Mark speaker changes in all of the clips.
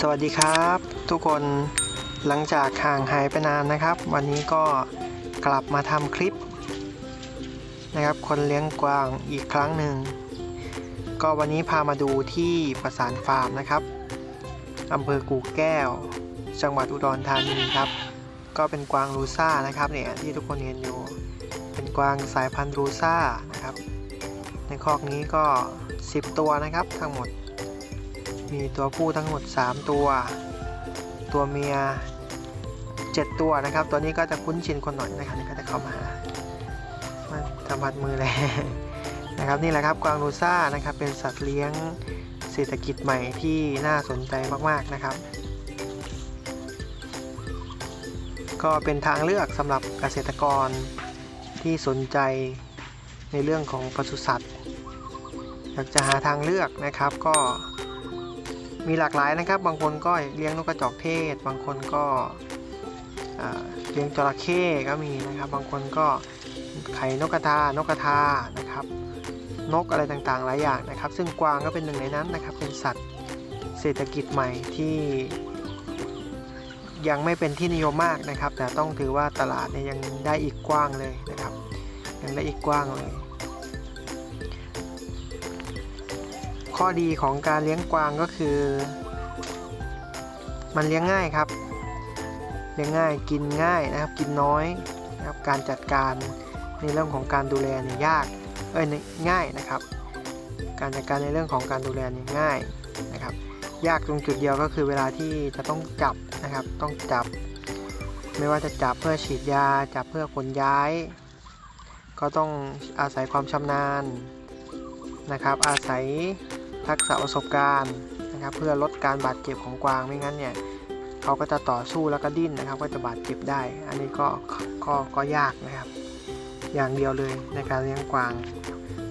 Speaker 1: สวัสดีครับ ทุกคนหลังจากห่างหายไปนานนะครับ วันนี้ก็กลับมาทำคลิปนะครับคนเลี้ยงกวางอีกครั้งหนึ่ง ก็วันนี้พามาดูที่ประสานฟาร์มนะครับอำเภอกู่แก้ว จังหวัดอุดรธานีครับ ก็เป็นกวางรูซ่านะครับเนี่ยที่ทุกคนเห็นอยู่ เป็นกวางสายพันธุ์รูซ่านะครับ ในคอกนี้ก็ 10 ตัวนะครับทั้งหมด มีตัวผู้ทั้งหมด 3 ตัว ตัวเมีย 7 ตัวนะครับ ตัวนี้ก็จะคุ้นชินคนหน่อยนะครับก็จะเข้ามามาสัมผัสมือเลยนะครับนี่แหละครับกวางรูซ่านะครับเป็นสัตว์เลี้ยงเศรษฐกิจใหม่ที่น่าสนใจมากๆนะครับ ก็เป็นทางเลือกสำหรับเกษตรกรที่สนใจในเรื่องของปศุสัตว์อยากจะหาทางเลือกนะครับก็ มีหลากหลายนะครับ บางคนก็เลี้ยงนกกระจอกเทศ บางคนก็เลี้ยงจระเข้ก็มีนะครับ บางคนก็ไข่นกกระทา นกกระทานะครับ นกอะไรต่างๆ หลายอย่างนะครับ ซึ่งกวางก็เป็นหนึ่งในนั้นนะครับ เป็นสัตว์เศรษฐกิจใหม่ที่ยังไม่เป็นที่นิยมมากนะครับ แต่ต้องถือว่าตลาดเนี่ยยังได้อีกกว้างเลยนะครับ ยังได้อีกกว้างเลย ข้อดีของการเลี้ยงกวางก็คือ มันเลี้ยงง่ายครับ เลี้ยงง่ายกินง่ายนะครับ กินน้อยนะครับการจัดการในเรื่องของการดูแลเนี่ยยากเอ้ยง่ายนะครับ การจัดการในเรื่องของการดูแลเนี่ยง่ายนะครับ ยากตรงจุดเดียวก็คือเวลาที่จะต้องจับนะครับ ต้องจับ ไม่ว่าจะจับเพื่อฉีดยาจับเพื่อขนย้าย ก็ต้องอาศัยความชำนาญนะครับ อาศัย ทักษะประสบการณ์นะครับ เพื่อลดการบาดเจ็บของกวางไม่งั้นเนี่ยเขาก็จะต่อสู้แล้วก็ดิ้นนะครับ ก็จะบาดเจ็บได้ อันนี้ก็ก็ก็ยากนะครับ อย่างเดียวเลยในการเลี้ยงกวาง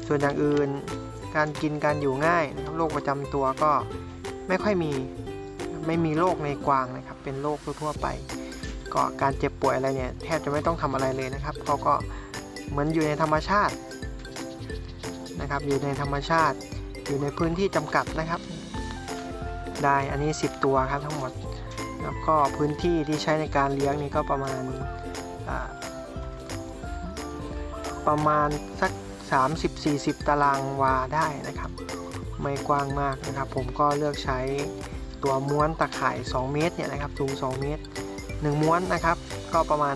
Speaker 1: ส่วนอย่างอื่นการกินการอยู่ง่ายนะครับโรคประจำตัวก็ไม่ค่อยมีไม่มีโรคในกวางนะครับ เป็นโรคทั่วไป ก็การเจ็บป่วยอะไรเนี่ยแทบจะไม่ต้องทำอะไรเลยนะครับเขาก็เหมือนอยู่ในธรรมชาตินะครับ อยู่ในธรรมชาติ อยู่ในพื้นที่จำกัดนะครับ ได้อันนี้ 10 ตัวครับทั้งหมดแล้วก็พื้นที่ที่ใช้ในการเลี้ยงนี่ก็ประมาณประมาณสัก 30-40 ตารางวาได้นะครับ ไม่กว้างมากนะครับ ผมก็เลือกใช้ตัวม้วนตะข่าย 2 เมตรเนี่ยนะครับสูง 2 เมตร 1 ม้วนนะครับ ก็ประมาณ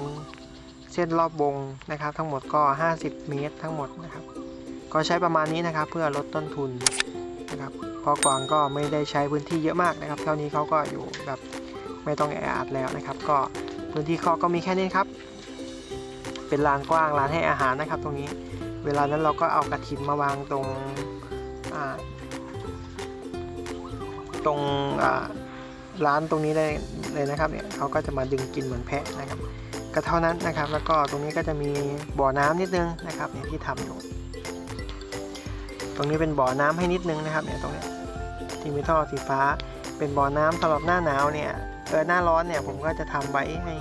Speaker 1: เส้นรอบวงนะครับ ทั้งหมดก็ 50 เมตรทั้งหมดนะครับ ก็ใช้ประมาณนี้นะครับเพื่อลดต้นทุนนะครับเพราะกวางก็ไม่ได้ใช้พื้นที่เยอะมากนะครับ เท่านี้เขาก็อยู่แบบไม่ต้องแออัดแล้วนะครับ ก็พื้นที่คอกก็มีแค่นี้ครับ เป็นลานกว้างลานให้อาหารนะครับ ตรงนี้เวลานั้นเราก็เอากระถินมาวางตรงตรงอ่าร้านตรงนี้ได้เลยนะครับเนี่ยเขาก็จะมาดึงกินเหมือนแพะนะครับ ก็เท่านั้นนะครับ แล้วก็ตรงนี้ก็จะมีบ่อน้ำนิดนึงนะครับเนี่ยที่ทำอยู่ ตรงนี้เป็นบ่อน้ำให้นิดนึงนะครับเนี่ยตรงนี้ที่มีท่อสีฟ้า เป็นบ่อน้ำสำหรับหน้าหนาวเนี่ยเออหน้าร้อนเนี่ยผมก็จะทำไว้ให้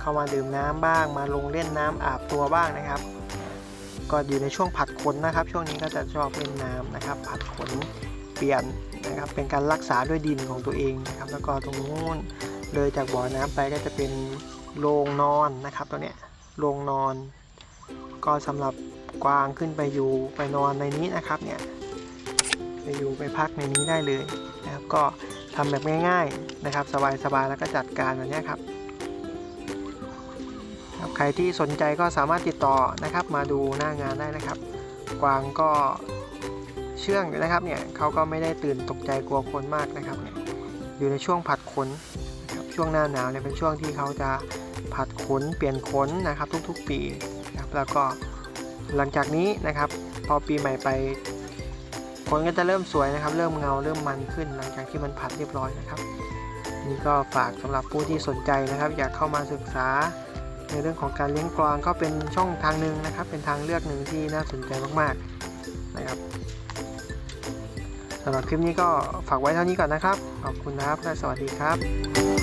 Speaker 1: เข้ามาดื่มน้ำบ้าง มาลงเล่นน้ำอาบตัวบ้างนะครับ ก็อยู่ในช่วงผัดขนนะครับ ช่วงนี้ก็จะชอบเล่นน้ำนะครับ ผัดขนเปลี่ยนนะครับเป็นการรักษาด้วยดินของตัวเองนะครับ แล้วก็ตรงนู้นเลยจากบ่อน้ำไปก็จะเป็นโรงนอนนะครับ ตัวเนี้ยโรงนอน ก็สำหรับ กวางขึ้นไปอยู่ไปนอนในนี้นะครับเนี่ยไปอยู่ไปพักในนี้ได้เลยนะครับ ก็ทำแบบง่าย ๆนะครับ สบายๆแล้วก็จัดการแบบนี้ครับครับใครที่สนใจก็สามารถติดต่อนะครับ มาดูหน้างานได้นะครับ กวางก็เชื่องอยู่นะครับเนี่ยเขาก็ไม่ได้ตื่นตกใจกลัวคนมากนะครับเนี่ยอยู่ในช่วงผัดขนนะครับช่วงหน้าหนาวเนี่ยเป็นช่วงที่เขาจะผัดขนเปลี่ยนขนนะครับทุกๆปีนะครับแล้วก็ หลังจากนี้นะครับพอปีใหม่ไปขนก็จะเริ่มสวยนะครับ เริ่มเงาเริ่มมันขึ้น หลังจากที่มันผัดเรียบร้อยนะครับนี่ก็ฝากสำหรับผู้ที่สนใจนะครับ อยากเข้ามาศึกษาในเรื่องของการเลี้ยงกวางก็เป็นช่องทางหนึ่งนะครับ เป็นทางเลือกหนึ่งที่น่าสนใจมากๆนะครับสำหรับคลิปนี้ก็ฝากไว้เท่านี้ก่อนนะครับ ขอบคุณนะครับและสวัสดีครับ